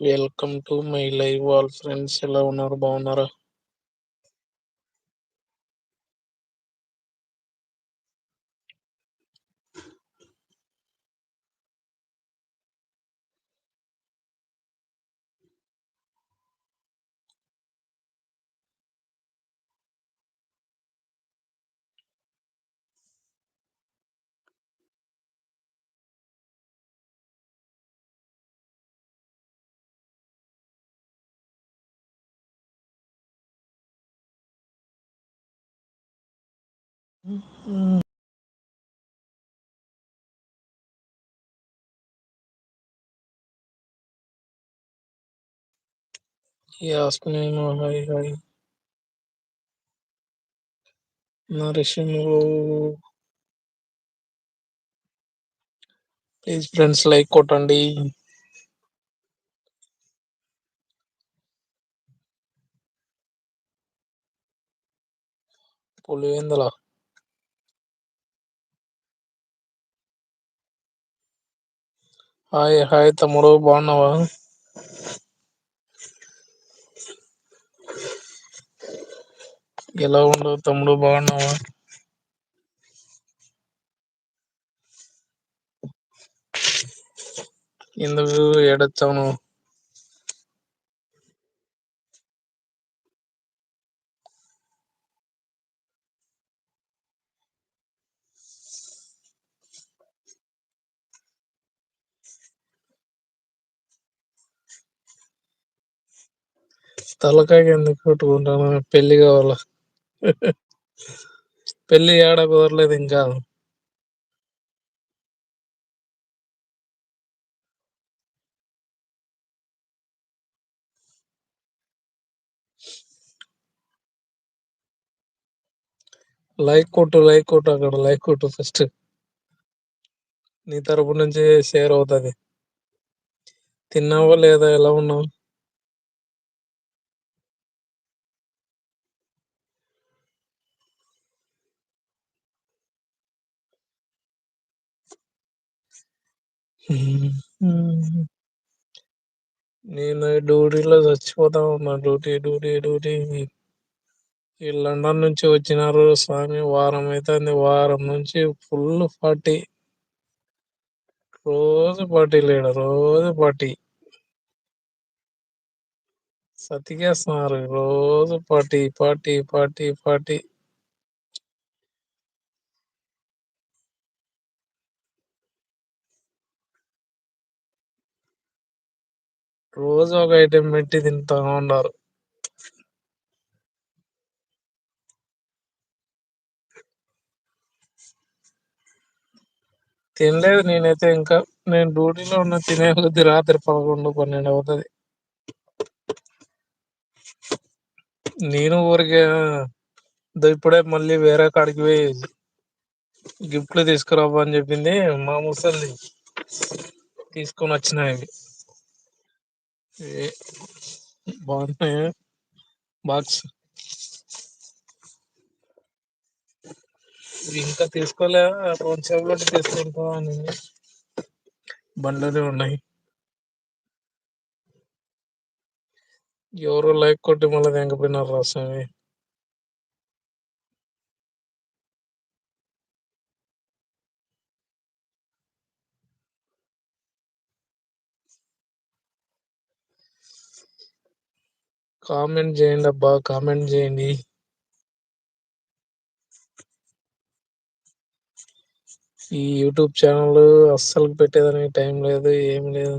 Welcome to my live all friends ఎలా ఉన్నారు? బాగున్నారా? Yasmin hi hi Narasimhu please friends like కొట్టండి. Pulivendula? Hi hi తమ్ముడు బాగున్నావా? ఎలా ఉండవు తమ్ముడు బాగున్నావా? ఎందుకు ఏడొచ్చావు నువ్వు? తలకాయ ఎందుకు కొట్టుకుంటాను పెళ్ళి కావాలా? పెళ్ళి ఏడ కుదరలేదు ఇంకా. లైక్ కొట్టు లైక్ కొట్టు అక్కడ లైక్ కొట్టు ఫస్ట్. నీ తరపు నుంచి షేర్ అవుతుంది. తిన్నావా లేదా? ఎలా ఉన్నావు? నేను డ్యూటీలో చచ్చిపోతా ఉన్నా. Duty duty duty. ఈ లండన్ నుంచి వచ్చినారు స్వామి వారం అయితే వారం నుంచి ఫుల్ పార్టీ. రోజు పార్టీ లేడు. రోజు పార్టీ. సతికేస్తున్నారు. రోజు పార్టీ పార్టీ పార్టీ పార్టీ. రోజు ఒక ఐటెం పెట్టి తింటా ఉన్నారు తినలేదు నేనైతే ఇంకా. నేను డ్యూటీలో ఉన్న తినే కొద్ది రాత్రి పదకొండు పన్నెండు అవుతుంది. నేను ఊరికే ఇప్పుడే మళ్ళీ వేరే కాడికి పోయి గిఫ్ట్లు తీసుకురాబో అని చెప్పింది మా ముసలి తీసుకొని వచ్చినాయి బాగున్నాయా? బాక్స్. ఇది ఇంకా తీసుకోలే రెండు చెవులు తీసుకుంటా అని బండ్లనే ఉన్నాయి. ఎవరు లైక్ కొట్టి మళ్ళీ తెంకపోయినారు రా కామెంట్ చేయండి అబ్బా కామెంట్ చేయండి ఈ యూట్యూబ్ ఛానల్ అస్సలు పెట్టేదానికి టైం లేదు ఏం లేదు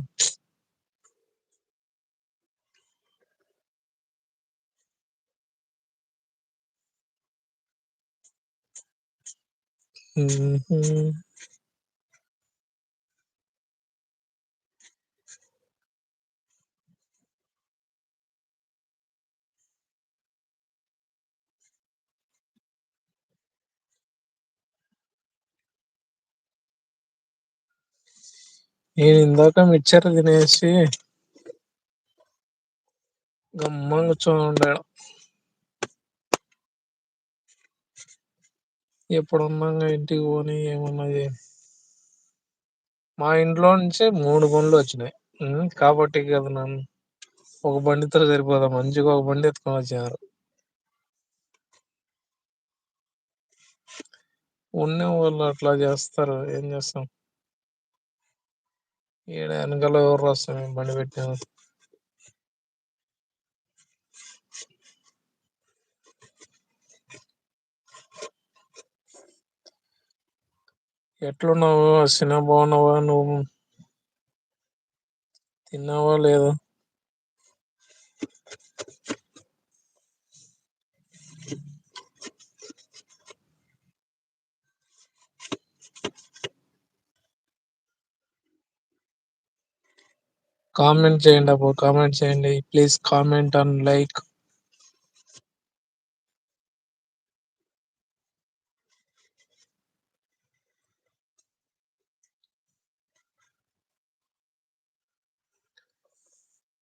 మ్మ్. నేను ఇందాక మిక్చర్ తినేసి గమ్మంగా కూర్చొని ఉండా ఎప్పుడున్నా ఇంటికి పోని ఏమన్నా మా ఇంట్లో నుంచి మూడు బండ్లు వచ్చినాయి. కాబట్టి కదా నన్ను ఒక బండితో సరిపోదా? మంచిగా ఒక బండి ఎత్తుకొని వచ్చినారు. ఉన్న వాళ్ళు అట్లా చేస్తారు. ఏం చేస్తాం? ఈడ వెనకాల ఎవరు వస్తారు? బండి పెట్టిన ఎట్లున్నావు? సినిమా బాగున్నావా? నువ్వు తిన్నావా లేదా? కామెంట్ చేయండి అబ్బో కామెంట్ చేయండి. ప్లీజ్ కామెంట్ అండ్ లైక్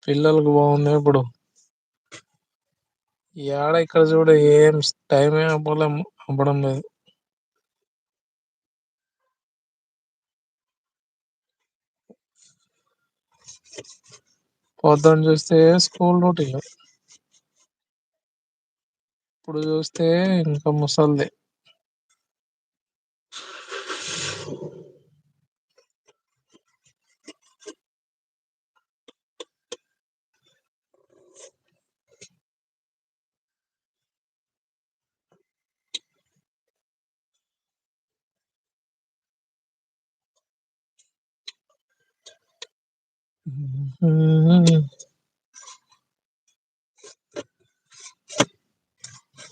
పిల్లలకు బాగుంది ఇప్పుడు. ఏడ ఇక్కడ చూడ ఏం టైమే అవ్వలే అవ్వడం లేదు. పొద్దున చూస్తే స్కూల్ రూటీన్. ఇప్పుడు చూస్తే ఇంకా ముసల్ది.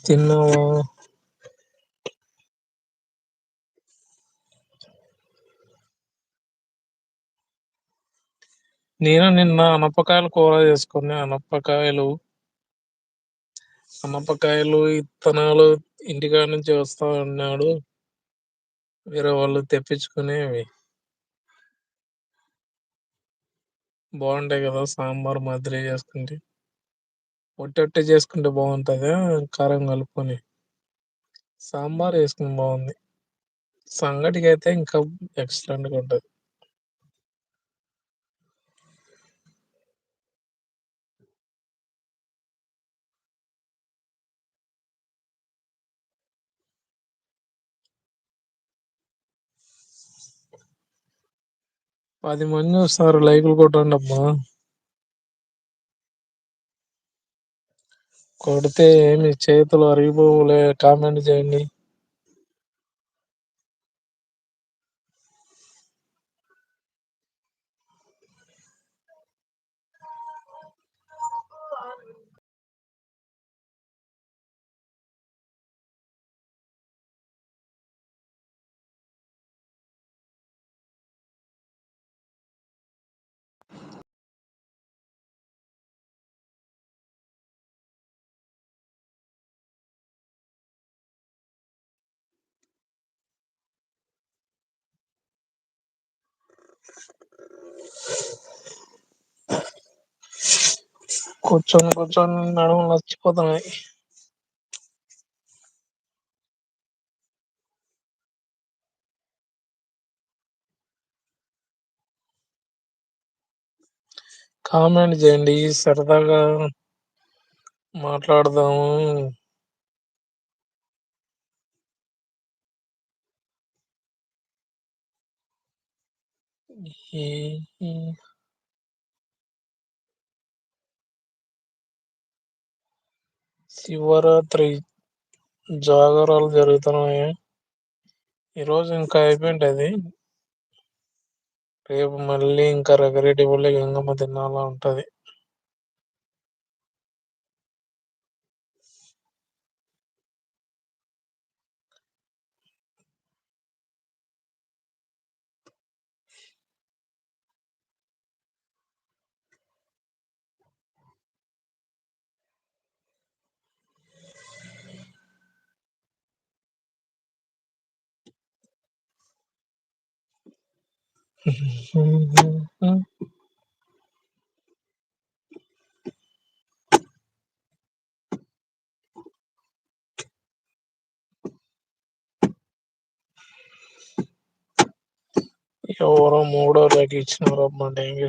తిన్నావా? నేను నిన్న అనపకాయలు కూర చేసుకుని అనపకాయలు అనపకాయలు ఇత్తనాలు ఇంటికాడ నుంచి వస్తా ఉన్నాడు వేరే వాళ్ళు తెప్పించుకునేవి. బాగుంటాయి కదా సాంబార్ మాదిరి చేసుకుంటే. ఒట్టి ఒట్టి చేసుకుంటే బాగుంటదా కారం కలుపుకొని? సాంబార్ వేసుకుని బాగుంది. సంగటికి అయితే ఇంకా ఎక్సలెంట్గా ఉంటది. పది మంది వస్తారు లైకులు కొట్టండి అమ్మా కొడితే ఏమి చేతులు అరిగిపోవులే కామెంట్ చేయండి. కూర్చొని కూర్చొని నడుములు నచ్చిపోతున్నాయి. కామెంట్ చేయండి. సరదాగా మాట్లాడదాము. He, he. శివరాత్రి జాగరాలు జరుగుతున్నాయి ఈరోజు ఇంకా అయిపోయింటది రేపు మళ్ళీ ఇంకా రగిరెడ్డి గంగమ్మ తినాలా ఉంటది ఎవరో మూడో లైక్ ఇచ్చినారు అబ్బా థ్యాంక్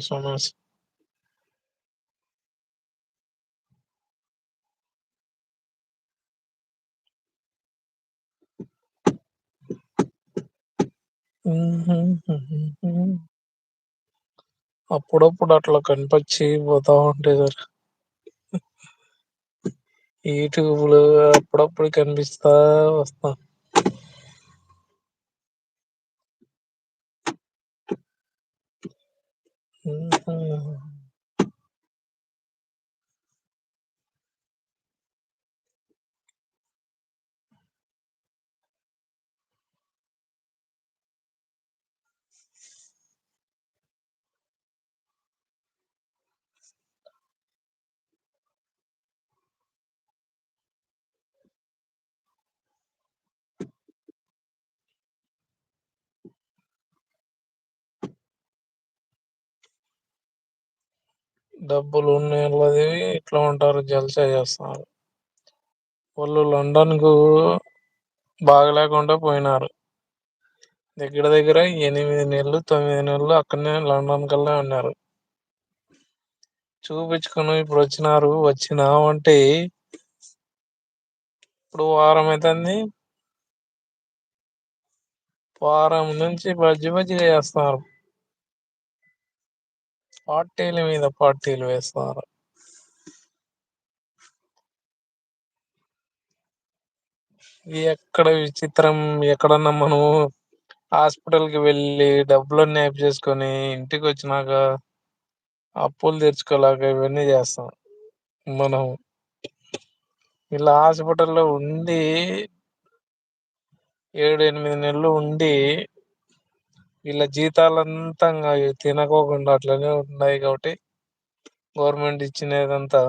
అప్పుడప్పుడు అట్లా కనిపచ్చి పోతా ఉంటే సార్. యూట్యూబ్లో అప్పుడప్పుడు కనిపిస్తా వస్తా. డబ్బులు ఉన్నోళ్ళది ఇట్లా ఉంటారు జల్సా చేస్తున్నారు. వాళ్ళు లండన్కు బాగలేకుండా పోయినారు. దగ్గర దగ్గర ఎనిమిది నెలలు తొమ్మిది నెలలు అక్కడనే లండన్ కల్లా ఉన్నారు. చూపించుకుని ఇప్పుడు వచ్చినారు వచ్చినాం అంటే ఇప్పుడు వారం అవుతుంది వారం నుంచి బజ్జి బజ్జి చేస్తున్నారు. పార్టీల మీద పార్టీలు వేస్తారు ఎక్కడ విచిత్రం ఎక్కడన్నా మనము హాస్పిటల్కి వెళ్ళి న్యాప్ చేసుకొని ఇంటికి వచ్చినాక అప్పులు తెచ్చుకోలేక ఇవన్నీ చేస్తాం మనం. ఇలా హాస్పిటల్లో ఉండి ఏడు ఎనిమిది నెలలు ఉండి వీళ్ళ జీతాలంతా తినకోకుండా అట్లనే ఉన్నాయి కాబట్టి గవర్నమెంట్ ఇచ్చినదంతా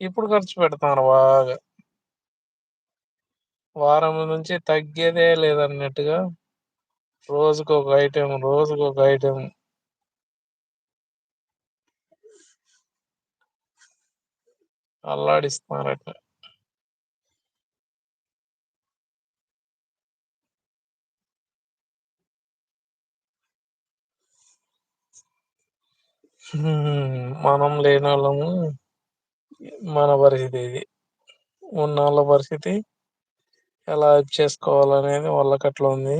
ఇప్పుడు ఖర్చు పెడతారు బాగా. వారం నుంచి తగ్గేదే లేదన్నట్టుగా రోజుకు ఒక ఐటెం రోజుకు ఒక ఐటెం. అల్లాడిస్తున్నారట. మనం లేనోళ్ళము మన పరిస్థితి ఇది. ఉన్నోళ్ళ పరిస్థితి ఎలా చేసుకోవాల అనేది వాళ్ళకి అట్లా ఉంది.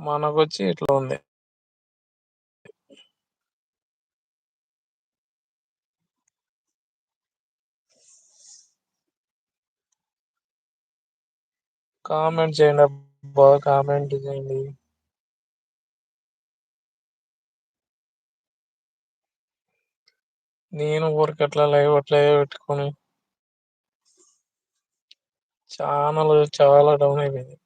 మనకొచ్చి ఇట్లా ఉంది. కామెంట్ చేయండి అబ్బా కామెంట్ చేయండి. నేను ఊరికే లైవ్ అట్లా పెట్టుకొని ఛానల్ చాలా డౌన్ అయిపోయింది.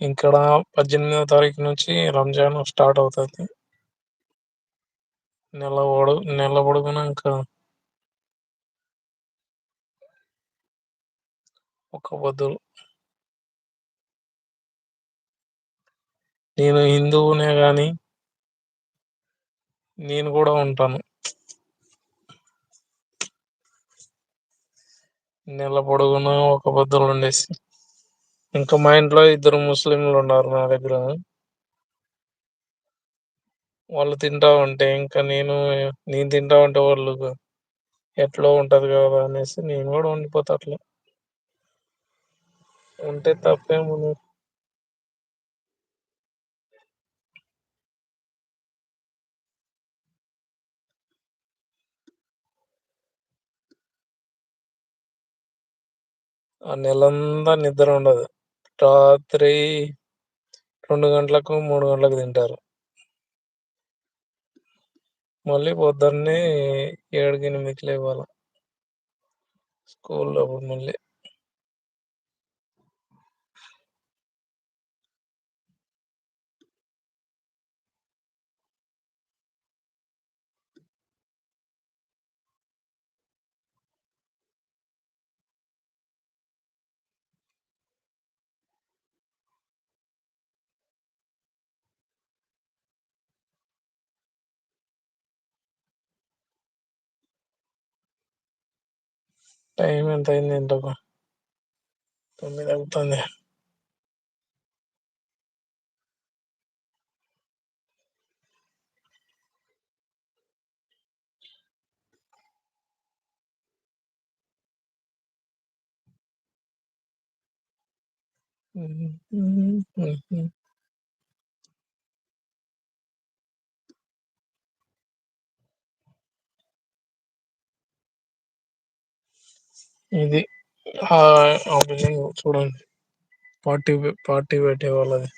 ఇక్కడ పద్దెనిమిదో తారీఖు నుంచి రంజాన్ స్టార్ట్ అవుతుంది. నెల నిలబడుకున్నాక ఒక బదులు నేను హిందువునే గాని నేను కూడా ఉంటాను. నెల పొడుగున ఒక బద్దలు ఉండేసి. ఇంకా మా ఇంట్లో ఇద్దరు ముస్లింలు ఉన్నారు నా దగ్గర. వాళ్ళు తింటా ఉంటే ఇంకా నేను నేను తింటా ఉంటే వాళ్ళు ఎట్లా ఉంటది కదా అనేసి నేను కూడా ఉండిపోతా అట్లా. ఉంటే తప్పేముంది ఆ నెలంతా నిద్ర ఉండదు. రాత్రి రెండు గంటలకు మూడు గంటలకు తింటారు. మళ్ళీ పొద్దున్నే ఏడుకి ఎనిమిదికి లేవాలి. స్కూల్లో మళ్ళీ. టైం ఎంత అయింది ఏంటబ్బా తొమ్మిది అవుతుంది ఇది ఆ ఆ బిల్డింగ్ చూడండి. పార్టీ పార్టీ పెట్టే వాళ్ళది.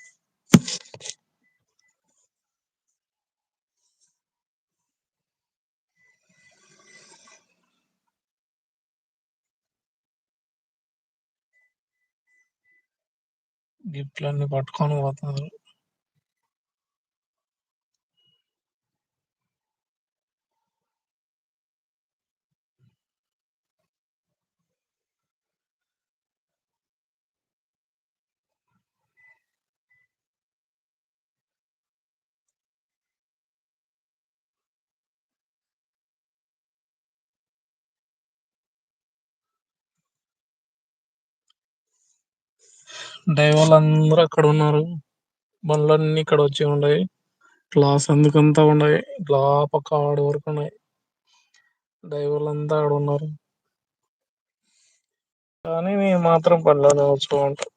గిఫ్ట్లన్నీ పట్టుకొని పోతున్నారు. దైవాలందరూ అక్కడ ఉన్నారు. బండ్లన్నీ ఇక్కడ వచ్చి ఉన్నాయి. గ్లాస్ అందుకంతా ఉన్నాయి? ఇట్లా పక్క ఆడ వరకు ఉన్నాయి. దైవాలంతా అంతా ఆడ ఉన్నారు. కానీ నేను మాత్రం పనులోనే వచ్చుకోంటాం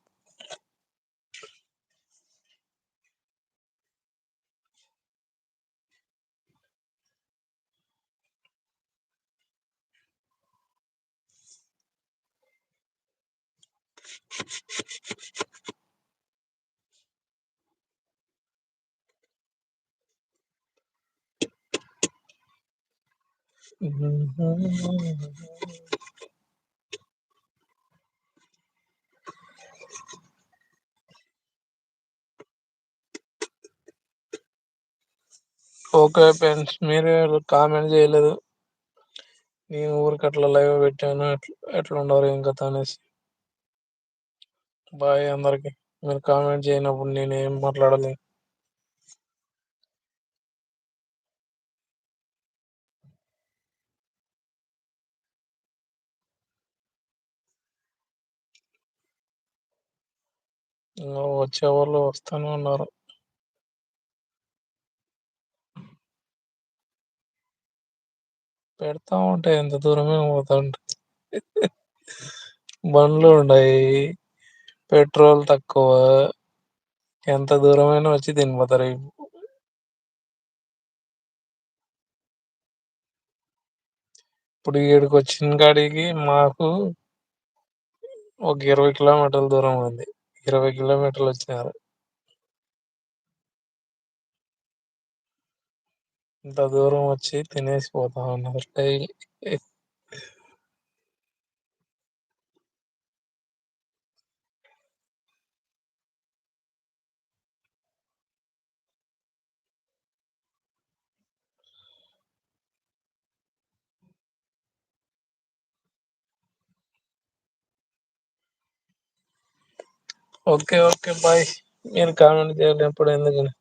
ఓకే ఫ్రెండ్స్ మీరు కామెంట్ చేయలేదు. నేను ఊరికి అట్లా లైవ్ పెట్టాను ఎట్లా ఉండరు ఏం కథ అనేసి. బాయ్ అందరికి. మీరు కామెంట్ చేయనప్పుడు నేను ఏం మాట్లాడలేదు వచ్చేవాళ్ళు వచ్చే వాళ్ళు వస్తూనే ఉన్నారు. పెడతా ఉంటాయి ఎంత దూరమే పోతాంట బండ్లు ఉన్నాయి పెట్రోల్ తక్కువ. ఎంత దూరమైనా వచ్చి తినిపోతారు ఇప్పుడు ఈడికి వచ్చిన కాడికి మాకు ఒక ఇరవై కిలోమీటర్ల దూరం ఉంది. ఇరవై కిలోమీటర్లు వచ్చినారు. ఇంత దూరం వచ్చి తినేసి పోతా ఉన్నారు. Daily okay okay bye. మీరు కామెంట్ చేయాలి ఎప్పుడు ఎందుకని?